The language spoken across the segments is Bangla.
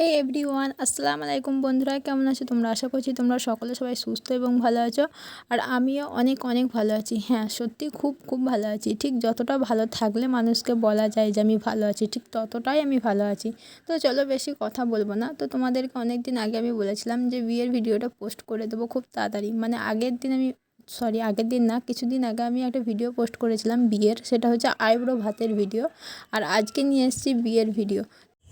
হে এভরি ওয়ান আসসালামু আলাইকুম বন্ধুরা, কেমন আছো তোমরা? আশা করছি তোমরা সকলে সবাই সুস্থ এবং ভালো আছো। আর আমিও অনেক অনেক ভালো আছি। হ্যাঁ সত্যি খুব খুব ভালো আছি। ঠিক যতটা ভালো থাকলে মানুষকে বলা যায় যে আমি ভালো আছি, ঠিক ততটাই আমি ভালো আছি। তো চলো বেশি কথা বলব না। তো তোমাদেরকে অনেক দিন আগে আমি বলেছিলাম যে বিয়ের ভিডিওটা পোস্ট করে দেবো খুব তাড়াতাড়ি। মানে আগের দিন আমি সরি আগের দিন না, কিছুদিন আগে আমি একটা ভিডিও পোস্ট করেছিলাম বিয়ের, সেটা হচ্ছে আইব্রো ভাতের ভিডিও। আর আজকে নিয়ে এসেছি বিয়ের ভিডিও।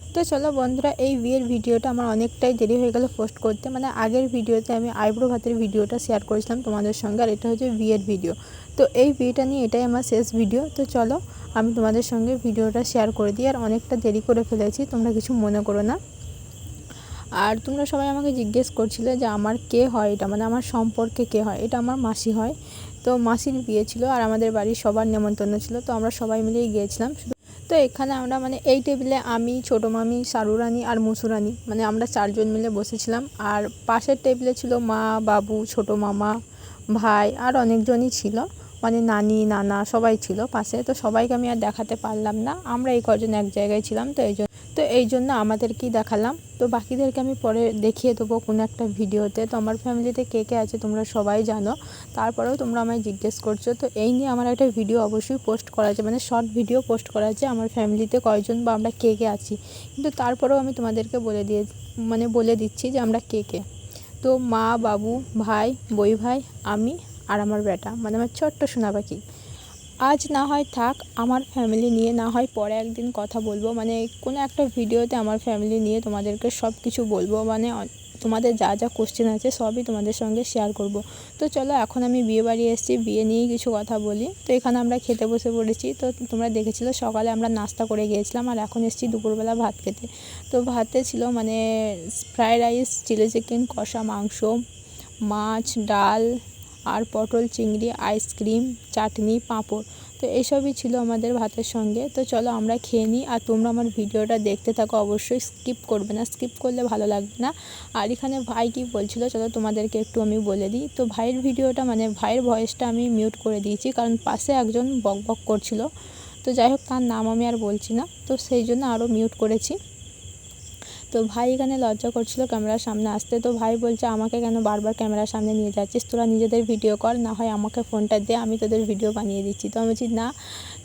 তো চলো বন্ধুরা, এই বিয়ের ভিডিওটা আমার অনেকটাই দেরি হয়ে গেল পোস্ট করতে। মানে আগের ভিডিওতে আমি আইব্রো ভাতের ভিডিওটা শেয়ার করেছিলাম তোমাদের সঙ্গে, আর এটা হচ্ছে বিয়ের ভিডিও। তো এই বিয়েটা নিয়ে এটাই আমার শেষ ভিডিও। তো চলো, আমি তোমাদের সঙ্গে ভিডিওটা শেয়ার করে দিই, আর অনেকটা দেরি করে ফেলেছি, তোমরা কিছু মনে করো না। আর তোমরা সবাই আমাকে জিজ্ঞেস করছিলে যে আমার কে হয় এটা মানে আমার সম্পর্কে কে হয়? এটা আমার মাসি হয়। তো মাসির বিয়ে ছিল, আর আমাদের বাড়ির সবার নেমন্তন্ন ছিল, তো আমরা সবাই মিলেই গিয়েছিলাম। তো এখানে আমরা মানে এই টেবিলে আমি, ছোটো মামি সারুরানি আর মুসুরানি মানে আমরা চারজন মিলে বসেছিলাম। আর পাশের টেবিলে ছিল মা, বাবু, ছোটো মামা, ভাই আর অনেকজনই ছিল। মানে নানি, নানা সবাই ছিল পাশে। তো সবাইকে আমি আর দেখাতে পারলাম না। আমরা এই কজন এক জায়গায় ছিলাম, তো এই জন্য তো এই জন্য আমাদেরকেই দেখালাম। তো বাকিদেরকে আমি পরে দেখিয়ে দেবো কোনো একটা ভিডিওতে। তো আমার ফ্যামিলিতে কে কে আছে তোমরা সবাই জানো। তারপরেও তোমরা আমায় জিজ্ঞেস করছ। তো এই নিয়ে আমার একটা ভিডিও অবশ্যই পোস্ট করা আছে। মানে শর্ট ভিডিও পোস্ট করা আছে আমার ফ্যামিলিতে কয়জন বা আমরা কে কে আছি। কিন্তু তারপরেও আমি তোমাদেরকে বলে দিয়ে মানে বলে দিচ্ছি যে আমরা কে কে। তো মা, বাবু, ভাই, বই ভাই, আমি আর আমার বেটা। মানে আমার ছোট্ট সোনা পাখি। আজ না হয় থাক, আমার ফ্যামিলি নিয়ে না হয় পরে একদিন কথা বলব। মানে কোনো একটা ভিডিওতে আমার ফ্যামিলি নিয়ে তোমাদেরকে সব কিছু বলব। মানে তোমাদের যা যা কোশ্চেন আছে সবই তোমাদের সঙ্গে শেয়ার করব। তো চলো এখন আমি বিয়ে বাড়ি এসেছি, বিয়ে নিয়েই কিছু কথা বলি। তো এখানে আমরা খেতে বসে পড়েছি। তো তোমরা দেখেছিলো সকালে আমরা নাস্তা করে গিয়েছিলাম আর এখন এসেছি দুপুরবেলা ভাত খেতে। তো ভাতে ছিল মানে ফ্রায়েড রাইস চিলি চিকেন কষা মাংস, মাছ, ডাল আর পটল, চিংড়ি, আইসক্রিম, চাটনি, পাঁপড়। তো এইসবই ছিল আমাদের ভাতের সঙ্গে। তো চলো আমরা খেয়ে নিই। আর তোমরা আমার ভিডিওটা দেখতে থাকো। অবশ্যই স্কিপ করবে না। স্কিপ করলে ভালো লাগবে না। আর এখানে ভাই কি বলছিল, চলো তোমাদেরকে একটু আমি বলে দিই। তো ভাইয়ের ভিডিওটা মানে ভাইয়ের ভয়েসটা আমি মিউট করে দিয়েছি। কারণ পাশে একজন বক বক করছিল। তো যাই হোক, তার নাম আমি আর বলছি না। তো সেই জন্য আরও মিউট করেছি। তো ভাই এখানে লজ্জা করছিল ক্যামেরার সামনে আসতে। তো ভাই বলছে, আমাকে কেন বারবার ক্যামেরার সামনে নিয়ে যাচ্ছিস? তোরা নিজেদের ভিডিও কর, না হয় আমাকে ফোনটা দে, আমি তোদের ভিডিও বানিয়ে দিচ্ছি। তো আমি বলছি, না।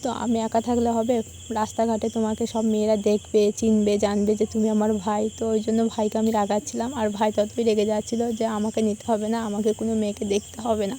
তো আমি একা থাকলে হবে? রাস্তাঘাটে তোমাকে সব মেয়েরা দেখবে, চিনবে, জানবে যে তুমি আমার ভাই। তো ওই জন্য ভাইকে আমি রাগাচ্ছিলাম। আর ভাই ততই রেগে যাচ্ছিল যে আমাকে নিতে হবে না, আমাকে কোনো মেয়েকে দেখতে হবে না।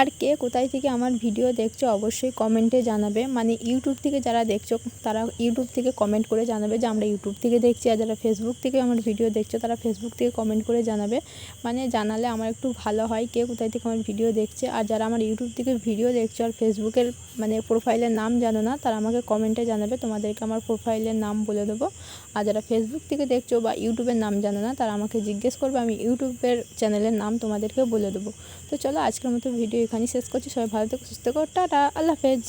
আর কে কোথায় থেকে আমার ভিডিও দেখছ অবশ্যই কমেন্টে জানাবে। মানে ইউটিউব থেকে যারা দেখছ, তারা ইউটিউব থেকে কমেন্ট করে জানাবে যে আমরা ইউটিউব থেকে দেখছি আর যারা ফেসবুক থেকে আমার ভিডিও দেখছ, তারা ফেসবুক থেকে কমেন্ট করে জানাবে। মানে জানালে আমার একটু ভালো হয় কে কোথায় থেকে আমার ভিডিও দেখছে। আর যারা আমার ইউটিউব থেকে ভিডিও দেখছ আর ফেসবুকের মানে প্রোফাইলের নাম জানো না, তারা আমাকে কমেন্টে জানাবে। তোমাদেরকে আমার প্রোফাইলের নাম বলে দেবো। আর যারা ফেসবুক থেকে দেখছ বা ইউটিউবের নাম জানো না, তারা আমাকে জিজ্ঞেস করবে, আমি ইউটিউবের চ্যানেলের নাম তোমাদেরকে বলে দেবো। তো চলো আজকের মতো ভিডিও এখানেই শেষ করছি। সবাই ভালো থেকো সুস্থ করো টাটা আল্লাহ হাফেজ।